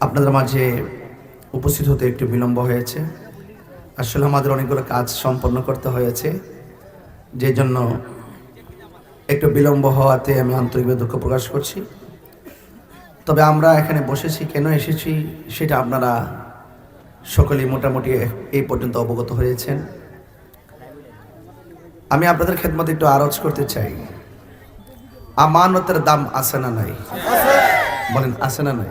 আপনাদের মাঝে উপস্থিত হতে একটু বিলম্ব হয়েছে। আসলে আমাদের অনেকগুলো কাজ সম্পন্ন করতে হয়েছে। যে জন্য একটু বিলম্ব হওয়াতে আমি আন্তরিকভাবে দুঃখ প্রকাশ করছি। তবে আমরা এখানে বসেছি, কেন এসেছি সেটা আপনারা সকলেই মোটামুটি এই পর্যন্ত অবগত হয়েছেন। আমি আপনাদের খেদমতে একটু আরজ করতে চাই। আমানতের দাম আছে না নাই? বলেন, আছে না নাই?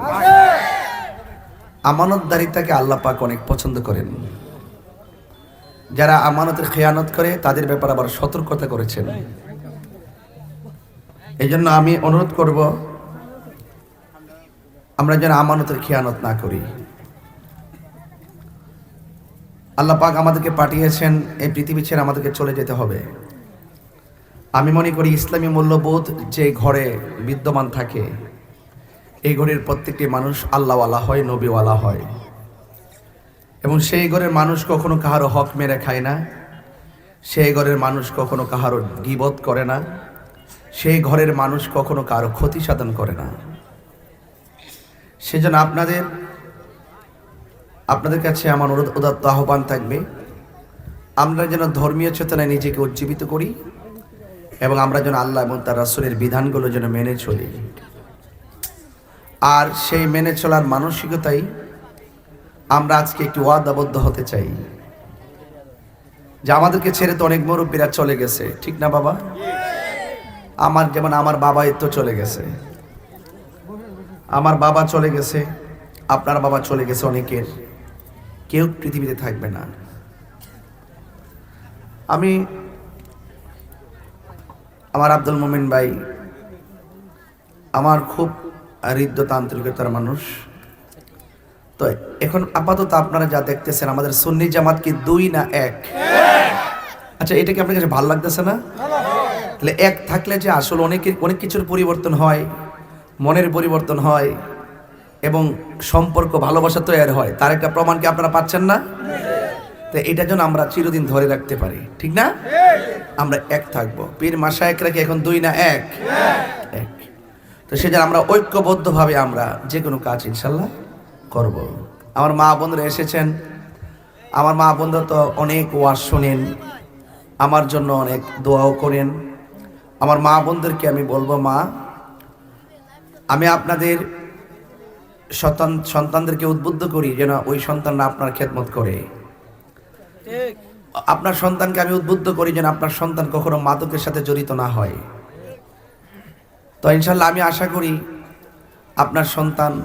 আমানতদারিতাকে আল্লাহ পাক অনেক পছন্দ করেন। যারা আমানতের খেয়ানত করে, তাদের ব্যাপারে আবার সতর্কতা করেছেন। এই জন্য আমি অনুরোধ করব, আমরা যেন আমানতের খেয়ানত না করি। আল্লাহ পাক আমাদেরকে পাঠিয়েছেন, এই পৃথিবী ছেড়ে আমাদেরকে চলে যেতে হবে। আমি মনে করি ইসলামী মূল্যবোধ যে ঘরে বিদ্যমান থাকে এই ঘরের প্রত্যেকটি মানুষ আল্লাহওয়ালা হয়, নবীওয়ালা হয়। এবং সেই ঘরের মানুষ কখনো কাহারও হক মেরে খায় না, সেই ঘরের মানুষ কখনো কাহারও গিবত করে না, সেই ঘরের মানুষ কখনো কারও ক্ষতি সাধন করে না। সেজন্য আপনাদের আপনাদের কাছে আমার অনুরোধ, উদাত্ত আহ্বান থাকবে, আমরা যেন ধর্মীয় চেতনায় নিজেকে উজ্জীবিত করি এবং আমরা যেন আল্লাহ এবং তার রাসুলের বিধানগুলো যেন মেনে চলি। আর সেই মেনে চলার মানসিকতাই আমরা আজকে একটু ওয়াদাবদ্ধ হতে চাই। যে আমাদেরকে ছেড়ে তো অনেক মুরব্বীরা চলে গেছে, ঠিক না বাবা? আমার যেমন আমার বাবা তো চলে গেছে। আমার বাবা চলে গেছে, আপনার বাবা চলে গেছে অনেকের। কেউ পৃথিবীতে থাকবে না। আমি আমার আব্দুল মোমিন ভাই, আমার খুব হৃদ্যত আন্তরিকতার মানুষ। তো এখন আপাতত আপনারা যা দেখতেছেন, আমাদের সুন্নি জামাত কি দুই না এক? আচ্ছা এটা কি আপনার কাছে ভালো লাগতেছে না? তাহলে এক থাকলে যে আসলে অনেক অনেক কিছুর পরিবর্তন হয়, মনের পরিবর্তন হয়, এবং সম্পর্ক, ভালোবাসা তৈরি হয়। তার একটা প্রমাণ কি আপনারা পাচ্ছেন না? তো এটা যেন আমরা চিরদিন ধরে রাখতে পারি। ঠিক না? আমরা এক থাকব। পীর মাসা এক রাখি এখন দুই না এক? তো সেজন্য আমরা ঐক্যবদ্ধভাবে আমরা যে কোনো কাজ ইনশাল্লাহ করব। আমার মা বন্ধুরা এসেছেন। আমার মা বোনরা তো অনেক ওয়াজ শোনেন আমার জন্য অনেক দোয়াও করেন। আমার মা বোনদেরকে আমি বলব মা আমি আপনাদের সন্তান সন্তানদেরকে উদ্বুদ্ধ করি যেন ওই সন্তানরা আপনার খেদমত করে। আপনার সন্তানকে আমি উদ্বুদ্ধ করি যেন আপনার সন্তান কখনো মাদকের সাথে জড়িত না হয়। তো ইনশাল্লাহ আমি আশা করি আপনার সন্তান,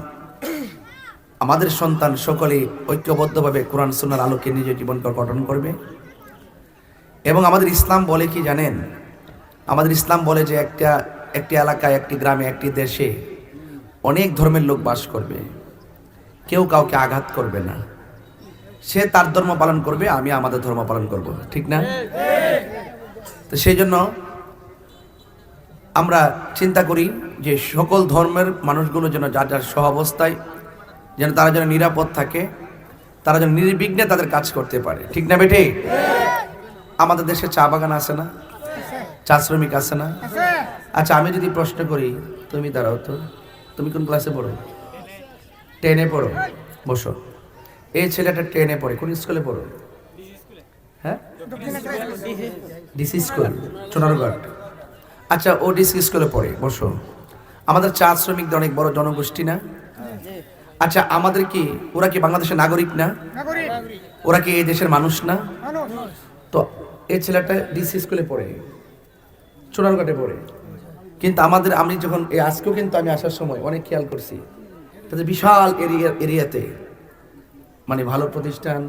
আমাদের সন্তান সকলেই ঐক্যবদ্ধভাবে কোরআন সুনার আলোকে নিজের জীবনকে গঠন করবে। এবং আমাদের ইসলাম বলে কি জানেন? আমাদের ইসলাম বলে যে একটা, একটি এলাকায়, একটি গ্রামে, একটি দেশে অনেক ধর্মের লোক বাস করবে। কেউ কাউকে আঘাত করবে না। সে তার ধর্ম পালন করবে, আমি আমাদের ধর্ম পালন করব। ঠিক না? তো সেই জন্য আমরা চিন্তা করি যে সকল ধর্মের মানুষগুলো যেন যার যার সহাবস্থায় যেন তারা যেন নিরাপদ থাকে, তারা যেন নির্বিঘ্নে তাদের কাজ করতে পারে। ঠিক না বেটে আমাদের দেশে চা বাগান আছে না? চা শ্রমিক আছে না? আচ্ছা আমি যদি প্রশ্ন করি, তুমি দাঁড়াও তো। তুমি কোন ক্লাসে পড়ো? টেনে পড়ো। বসো। এই ছেলেটা টেনে পড়ে। কোন স্কুলে পড়ো? হ্যাঁ? ডিসি স্কুল সোনারঘাট আচ্ছা ও ডিসি স্কুলে পড়ে বসো। আমাদের চা শ্রমিকদের অনেক বড় জনগোষ্ঠী না? আচ্ছা আমাদের কি ওরা কি বাংলাদেশের নাগরিক না? ওরা কি এই দেশের মানুষ না? তো এই ছেলেটা ডিসি স্কুলে পড়ে চোরারঘাটে পড়ে। কিন্তু আমাদের আমি যখন এই আজকেও কিন্তু আমি আসার সময় অনেক খেয়াল করছি। তাদের বিশাল এরিয়া এরিয়াতে। মানে ভালো প্রতিষ্ঠান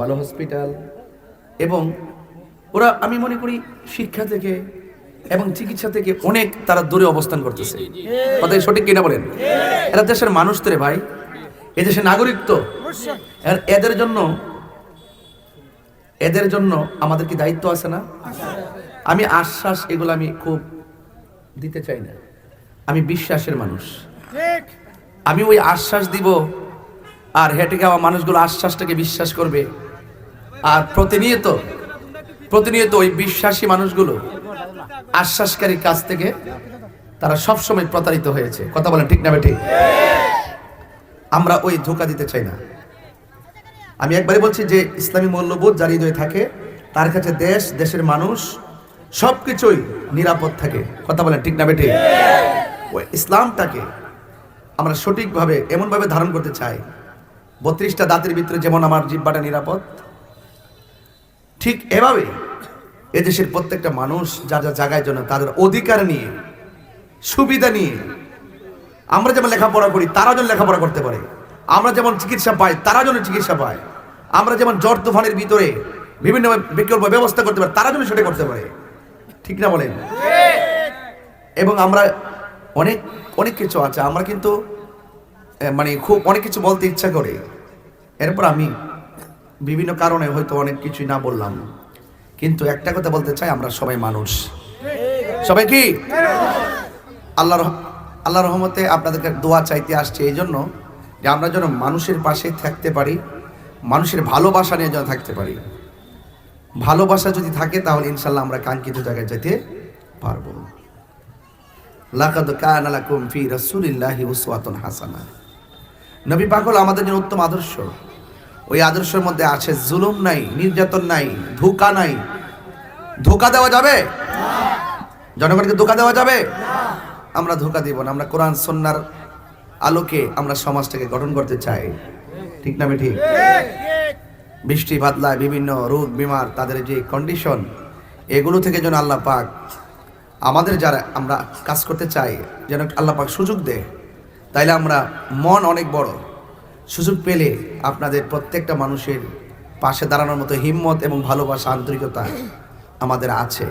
ভালো হসপিটাল এবং ওরা আমি মনে করি শিক্ষা থেকে এবং চিকিৎসা থেকে অনেক তারা দূরে অবস্থান করতেছে। কথা সঠিক কিনা বলেন? এরা দেশের মানুষ তো রে ভাই। এ দেশের নাগরিক তো। এদের জন্য এদের জন্য আমাদের কি দায়িত্ব আছে না? আমি আশ্বাস এগুলো আমি খুব দিতে চাই না। আমি বিশ্বাসের মানুষ। আমি ওই আশ্বাস দিব আর হেঁটে যাওয়া মানুষগুলো আশ্বাসটাকে বিশ্বাস করবে। আর প্রতিনিয়ত প্রতিনিয়ত ওই বিশ্বাসী মানুষগুলো আশ্বাসকারীর কাছ থেকে তারা সবসময় প্রতারিত হয়েছে। কথা বলেন ঠিক না ঠিক আমরা ওই ধোকা দিতে চাই না। আমি একবারই বলছি যে ইসলামী মূল্যবোধ জারি হৃদয়ে থাকে, তার কাছে দেশ, দেশের মানুষ সব কিছুই নিরাপদ থাকে। কথা বলেন ঠিক না বেটে ওই ইসলামটাকে আমরা সঠিকভাবে, এমনভাবে ধারণ করতে চাই। বত্রিশটা দাঁতের ভিতরে যেমন আমার জিব্বাটা নিরাপদ, ঠিক এভাবে এদেশের প্রত্যেকটা মানুষ যা যা জায়গায় জন্য তাদের অধিকার নিয়ে, সুবিধা নিয়ে, আমরা যেমন লেখাপড়া করি তারা যেন লেখাপড়া করতে পারে। আমরা যেমন চিকিৎসা পাই তারা যেন চিকিৎসা পায়। আমরা যেমন জ্বর তুফানের ভিতরে বিভিন্ন বিকল্প ব্যবস্থা করতে পারি তারা যেন সেটা করতে পারে। ঠিক না বলেন? এবং আমরা অনেক অনেক কিছু আছে। আমরা কিন্তু মানে খুব অনেক কিছু বলতে ইচ্ছা করে। এরপর আমি বিভিন্ন কারণে হয়তো অনেক কিছুই না বললাম। কিন্তু একটা কথা বলতে চাই, আমরা সবাই মানুষ। সবাই কি? আল্লাহর আল্লাহ রহমতে আপনাদেরকে দোয়া চাইতে আসছে এই জন্য যে আমরা যেন মানুষের পাশে থাকতে পারি, মানুষের ভালোবাসা নিয়ে যেন থাকতে পারি। ভালোবাসা যদি থাকে, তাহলে ইনশাল্লাহ আমরা কাঙ্ক্ষিত জায়গায় যেতে পারব। হাসানা। নবী পাগল আমাদের জন্য উত্তম আদর্শ। ওই আদর্শের মধ্যে আছে জুলুম নাই, নির্যাতন নাই, ধোকা নাই। ধোকা দেওয়া যাবে? জনগণকে ধোকা দেওয়া যাবে? আমরা ধোকা দিব না, আমরা কোরআন সন্ন্যার আলোকে আমরা সমাজটাকে গঠন করতে চাই। ঠিক না ঠিক বৃষ্টি বাদলায় বিভিন্ন রোগ বিমার তাদের যে কন্ডিশন এগুলো থেকে যেন আল্লাহ পাক আমাদের যারা আমরা কাজ করতে চাই, যেন আল্লাহ পাক সুযোগ দেয়। তাইলে আমরা মন অনেক বড়। সুযোগ পেলে আপনাদের প্রত্যেকটা মানুষের পাশে দাঁড়ানোর মতো হিম্মত এবং ভালোবাসা, আন্তরিকতা আমাদের আছে।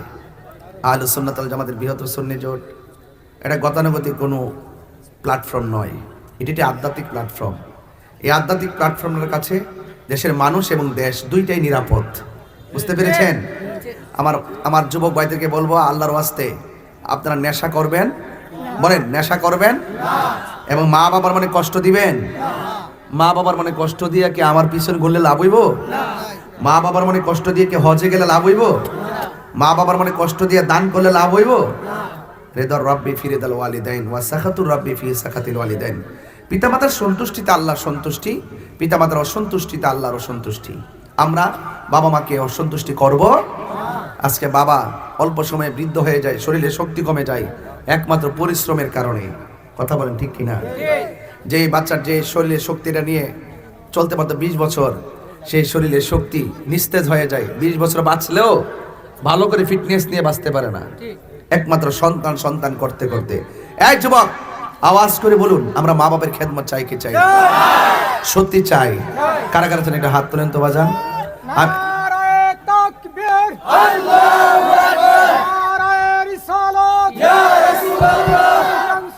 আহলে সুন্নাতাল জামাতের বৃহত্তর সন্নি জোট। এটা গতানুগতিক কোনো প্ল্যাটফর্ম নয়। এটি একটি আধ্যাত্মিক প্ল্যাটফর্ম। এই আধ্যাত্মিক প্ল্যাটফর্মের কাছে দেশের মানুষ এবং দেশ দুইটাই নিরাপদ। বুঝতে পেরেছেন? আমার আমার যুবক ভাইদেরকে বলব, আল্লাহর ওয়াস্তে আপনারা নেশা করবেন। বলেন, নেশা করবেন? এবং মা বাবার মানে কষ্ট দিবেন? মা বাবার মানে কষ্ট দিয়ে কি আমার পিছনে ঘুরলে লাভ হইব? মা বাবার মানে কষ্ট দিয়ে কি হজে গেলে লাভ হইব? মা বাবার মানে কষ্ট দিয়ে দান করলে লাভ হইব? রেদর রব্বি ফিরে দাল ওয়ালিদাইন ওয়া সাখাতুর রব্বি ফি সাখাতিল ওয়ালিদাইন। পিতামাতার সন্তুষ্টিতে আল্লাহর সন্তুষ্টি, পিতামাতার অসন্তুষ্টিতে আল্লাহর অসন্তুষ্টি। আমরা বাবা মাকে অসন্তুষ্টি করব। আজকে বাবা অল্প সময়ে বৃদ্ধ হয়ে যায়, শরীরে শক্তি কমে যায়, একমাত্র পরিশ্রমের কারণে। কথা বলেন ঠিক কিনা? যে বাচ্চার যে শরীরের শক্তিটা নিয়ে চলতে পারতো বিশ বছর সেই শরীরের শক্তি নিস্তেজ হয়ে যায়। বিশ বছর বাঁচলেও ভালো করে ফিটনেস নিয়ে বাঁচতে পারে না। একমাত্র সন্তান সন্তান করতে করতে। এক যুবক আওয়াজ করে বলুন আমরা মা বাবার খেদমত চাই কি চাই? সত্যি চাই। কারা কারা চান একটা হাত তোলেন তো বাজান। আল্লাহু আকবার নারায়ে রিসালাত ইয়া রাসূলুল্লাহ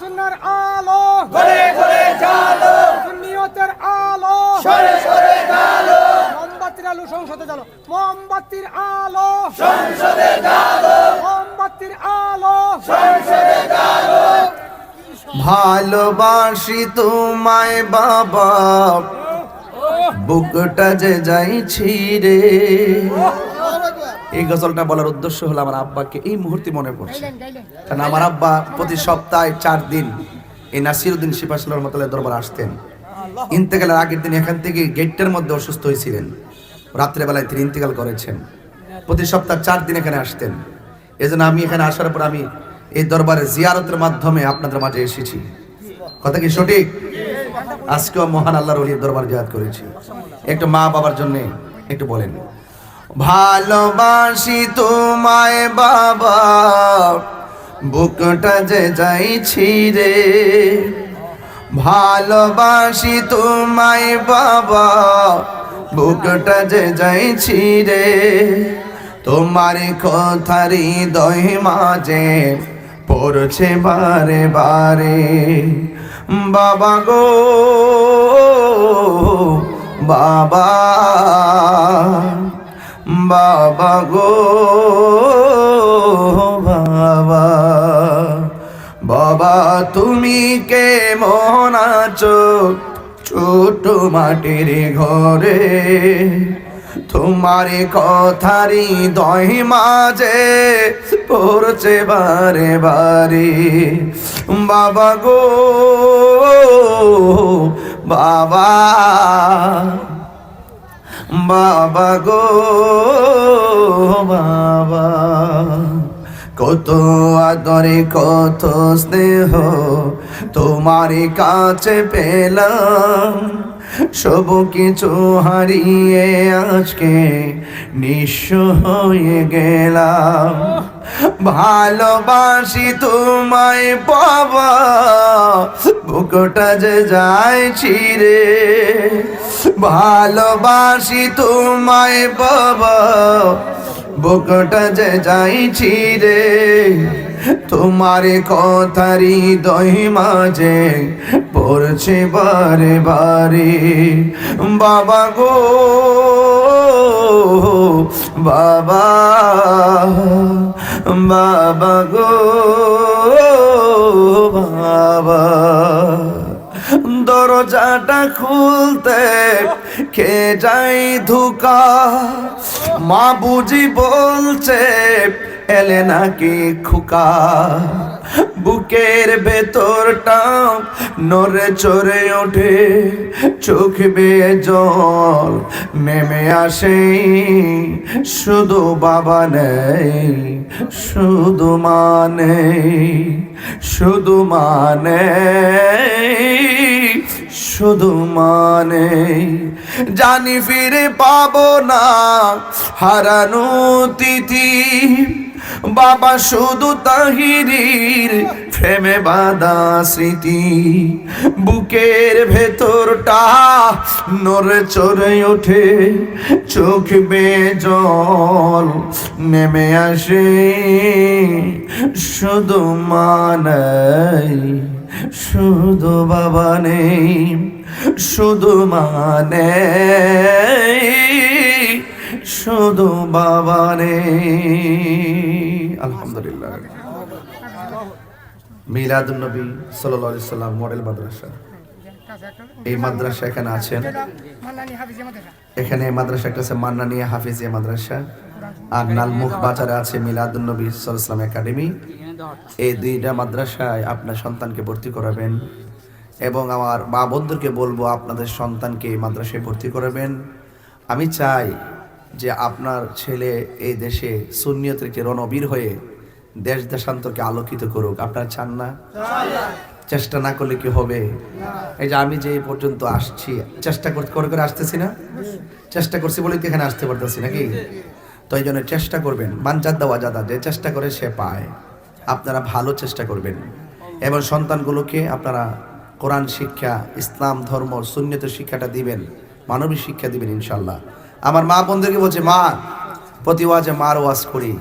সুন্নাহর আলো ঘরে ঘরে জালো সুন্নিয়তের আলো সরে সরে জালো মোমবাতির আলো সংসদে জালো মোমবাতির আলো। সংসদে জালো মোমবাতির আলো। সংসদে জালো ভালোবাসি তোমায় বাবা। বুকটা যে যাইছি রে এই গজলটা বলার উদ্দেশ্য হলো আমার আব্বাকে এই মুহূর্তে মনে পড়ছে। কারণ আমার আব্বা প্রতি সপ্তাহে চার দিন এই নাসিরুদ্দিন শিপাশাল রহমতুল্লাহ দরবার আসতেন। ইন্তেকালের আগের দিন এখান থেকে গেটটার মধ্যে অসুস্থ হয়েছিলেন। রাত্রেবেলায় তিনি ইন্তেকাল করেছেন। প্রতি সপ্তাহ চার দিন এখানে আসতেন। এজন্য আমি এখানে আসার পর আমি এই দরবারে জিয়ারতের মাধ্যমে আপনাদের মাঝে এসেছি। কথা কি সঠিক? আজকেও মহান আল্লাহর অলির দরবার জিয়ারত করেছি। একটু মা বাবার জন্যে একটু বলেন। ভালোবাসি তোমায় বাবা, বুকটা যে যাইছি রে। ভালোবাসি তোমায় বাবা বুকটা যে যাইছি রে তোমার কথারি দই মাঝে পড়ছে বারে বারে। বাবা গো, বাবা বাবা গো, বাবা বাবা, তুমি কে মন আছো? ছোট মাটির ঘরে। তোমার কথারি দই মাঝে পড়ছে বারে বারে। বাবা গো, বাবা বাবা গো, বাবা। কত আদরে, কত স্নেহ তোমার কাছে পেলাম সব কিছু হারিয়ে আজকে নিঃস্ব হয়ে গেলাম। ভালোবাসি তোমায় বাবা, বুকটা যে যায় ছিড়ে ভালোবাসি তোমায় বাবা, বুকটা যে যাইছি রে। তোমার কথারি দই মাঝে পড়ছে বারে বারে। বাবা গো, বাবা বাবা গো, বাবা। দরজাটা খুলতে কে যাই ধুকা? মা বুঝি বলছে এলে নাকি খুকা? বুকের ভেতরটা নরে চড়ে ওঠে, চোখ বেয়ে জল নেমে আসে। শুধু বাবা নেই, শুধু মানে শুধু মানে শুধু মানে জানি ফিরে পাবো না হারানো তিথি বাবা শুধু তাহিরির প্রেমে বাদা স্মৃতি। বুকের ভেতরটা নড়ে চড়ে ওঠে, চোখ জল নেমে আসে। শুধু মানাই শুধু বাবা নেই, শুধু মানে শুধু বাবা নেই আলহামদুলিল্লাহ। মিলাদুল নবী আলাইহি সাল্লাম মডেল মাদ্রাসা। এই মাদ্রাসা এখানে আছেন। এখানে মাদ্রাসা একটা আছে মান্নানিয়া হাফিজিয়া মাদ্রাসা। আর নালমুখ বাজারে আছে মিলাদুল নবী সাল্লাম একাডেমি। এই দুইটা মাদ্রাসায় আপনার সন্তানকে ভর্তি করাবেন। এবং আমার মা বন্ধুকে বলব, আপনাদের সন্তানকে এই মাদ্রাসায় ভর্তি করাবেন। আমি চাই যে আপনার ছেলে এই দেশে সুন্নিয়তের একটি রণবীর হয়ে দেশ দেশান্তরকে আলোকিত করুক, আপনারা চান না? চেষ্টা না করলে কি হবে? এই যে আমি যে পর্যন্ত আসছি, চেষ্টা করে করে আসতেছি না? চেষ্টা করছি বলেই তো এখানে আসতে পারতেছি নাকি? তো এই জন্য চেষ্টা করবেন মানজাদ দেওয়া জাদা যে চেষ্টা করে সে পায়। আপনারা ভালো চেষ্টা করবেন। এবং সন্তানগুলোকে আপনারা কোরআন শিক্ষা, ইসলাম ধর্ম সুন্নত শিক্ষাটা দিবেন, মানবিক শিক্ষা দিবেন ইনশাল্লাহ আমার মা বোনদেরকে বলছে, মা, প্রতি ওয়াজে মার ওয়াজ করি।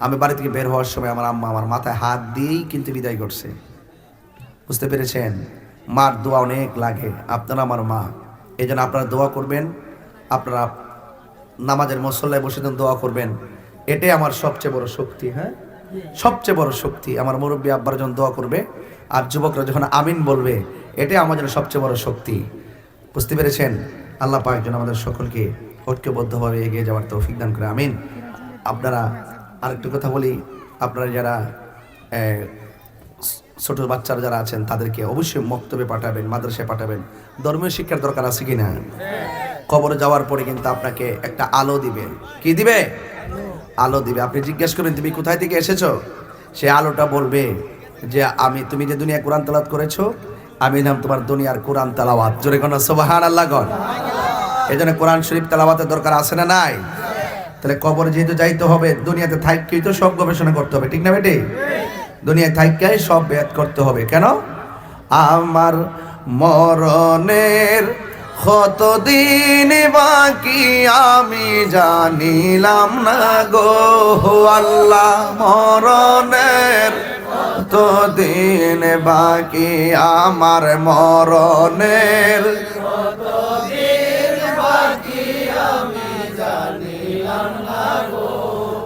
আমি বাড়ি থেকে বের হওয়ার সময় আমার আম্মা আমার মাথায় হাত দিয়েই কিন্তু বিদায় করছে। বুঝতে পেরেছেন? মার দোয়া অনেক লাগে। আপনারা আমার মা। এই জন্য আপনারা দোয়া করবেন। আপনারা নামাজের মসল্লায় বসে দোয়া করবেন। এটাই আমার সবচেয়ে বড় শক্তি হ্যাঁ? সবচেয়ে বড় শক্তি। আমার মুরব্বী আব্বার যখন দোয়া করবে আর যুবকরা যখন আমিন বলবে, এটাই আমার জন্য সবচেয়ে বড় শক্তি। বুঝতে পেরেছেন? আল্লাহ পাক যেন আমাদের সকলকে ঐক্যবদ্ধভাবে এগিয়ে যাওয়ার তৌফিক দান করে, আমিন। আপনারা আরেকটু কথা বলি, আপনারা যারা ছোট বাচ্চারা যারা আছেন, তাদেরকে অবশ্যই মক্তবে পাঠাবেন, মাদ্রাসায় পাঠাবেন। ধর্মীয় শিক্ষার দরকার আছে কি না? কবরে যাওয়ার পরে কিন্তু আপনাকে একটা আলো দিবে। কি দিবে? আলো দিবে। আপনি জিজ্ঞেস করবেন, তুমি কোথায় থেকে এসেছ? সে আলোটা বলবে যে, আমি, তুমি যে দুনিয়া কোরআন তালাত করেছ, আমি নাম তোমার দুনিয়ার কোরআন তালাওয়াত। জোরে কোন সোবাহান আল্লাহ গণ এই জন্য কোরআন শরীফ তালাওয়াতের দরকার আছে না নাই? তাহলে কবর যেহেতু যাইতে হবে, দুনিয়াতে থাকতেই তো সব গবেষণা করতে হবে, ঠিক না বেটে? দুনিয়ায় থাইকাই সব ব্যাত করতে হবে, কেন? আমার মরণের কতদিন বাকি আমি জানিলাম না গো আল্লাহ, মরণের কতদিন বাকি আমার মরণের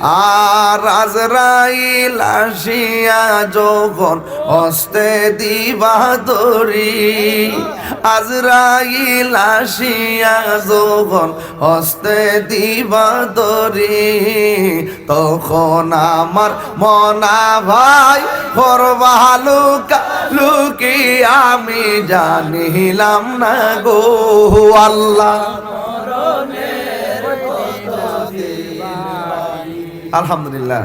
আর আজরাইল আসিয়া যখন হস্তে দিবাদরি, আজরাইল আসিয়া যখন হস্তে দিবা দরি তখন আমার মনা ভাই করবা লুকা লুকি আমি জানিলাম না গো আল্লাহ। আলহামদুলিল্লাহ।